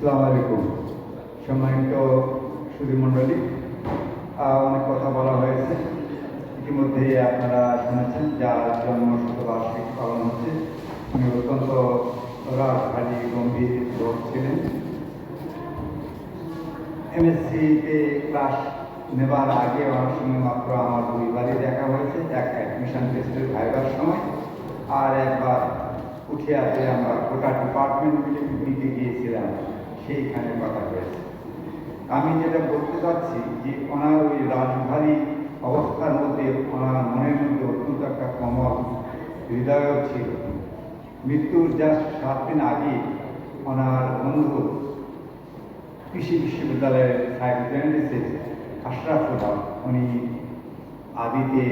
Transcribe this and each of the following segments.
আসসালামু আলাইকুম। সম্মানিত সুধী মণ্ডলী অনেক কথা বলা হয়েছে। ইতিমধ্যে আপনারা শুনেছেন যার জন্ম শতবার্ষিকী পালন হচ্ছে। উনি অত্যন্ত রাজধানী গম্ভীর লোক ছিলেন। এমএসসিতে ক্লাস নেবার আগে আমার সঙ্গে মাত্র আমার দুইবারই দেখা হয়েছে। এক অ্যাডমিশন টেস্টের ভাইবার সময় আর একবার উঠে আসে আমরা গোটা ডিপার্টমেন্ট মিলে পিকনিকে গিয়েছিলাম। সেইখানে কথা হয়েছে। আমি যেটা বলতে চাচ্ছি যে ওনার ওই রাজভারী অবস্থার মধ্যে ওনার মনের মধ্যে অত্যন্ত একটা কমল হৃদয় ছিল। মৃত্যুর জাস্ট সাত দিন আগে ওনার বন্ধু কৃষি বিশ্ববিদ্যালয়ের সাইকোজেনেটিসের আশরাফুল হক উনি আদিতে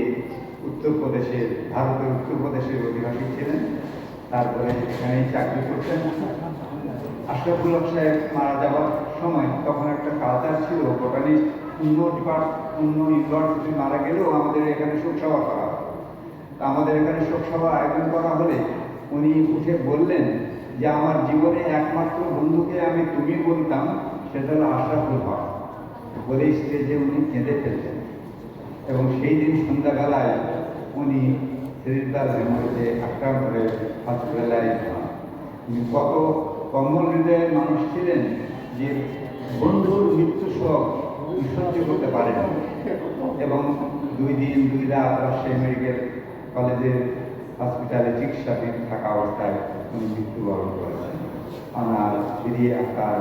উত্তরপ্রদেশের ভারতের উত্তরপ্রদেশের অধিবাসী ছিলেন। তারপরে এখানেই চাকরি করতেন। আশরাফুল হক সাহেব মারা যাওয়ার সময় তখন একটা কালচার ছিল বোটানিস্ট অন্য ডিপার্ট অন্য ইউনিভার্সিটি মারা গেলেও আমাদের এখানে শোকসভা করা তা আমাদের এখানে শোকসভা আয়োজন করা হলে উনি উঠে বললেন যে, আমার জীবনে একমাত্র বন্ধুকে আমি তুমি বলতাম, সেটা হলো আশরাফুল হক। বলে স্টেজে উনি কেঁদে ফেলছেন এবং সেই দিন সন্ধ্যাবেলায় উনি সিরিজদার হেমোতে আক্রান্ত হয়ে হসপিটালাইজ হন। কত কম্বল হৃদয়ের মানুষ ছিলেন যে বন্ধুর মৃত্যু শোক সহ্য করতে পারেন। এবং দুই দিন, দুই রাত রাজশাহী মেডিকেল কলেজের হসপিটালে চিকিৎসাধীন থাকা অবস্থায় উনি মৃত্যুবরণ করেছেন। আমার ফিরিয়ে আসার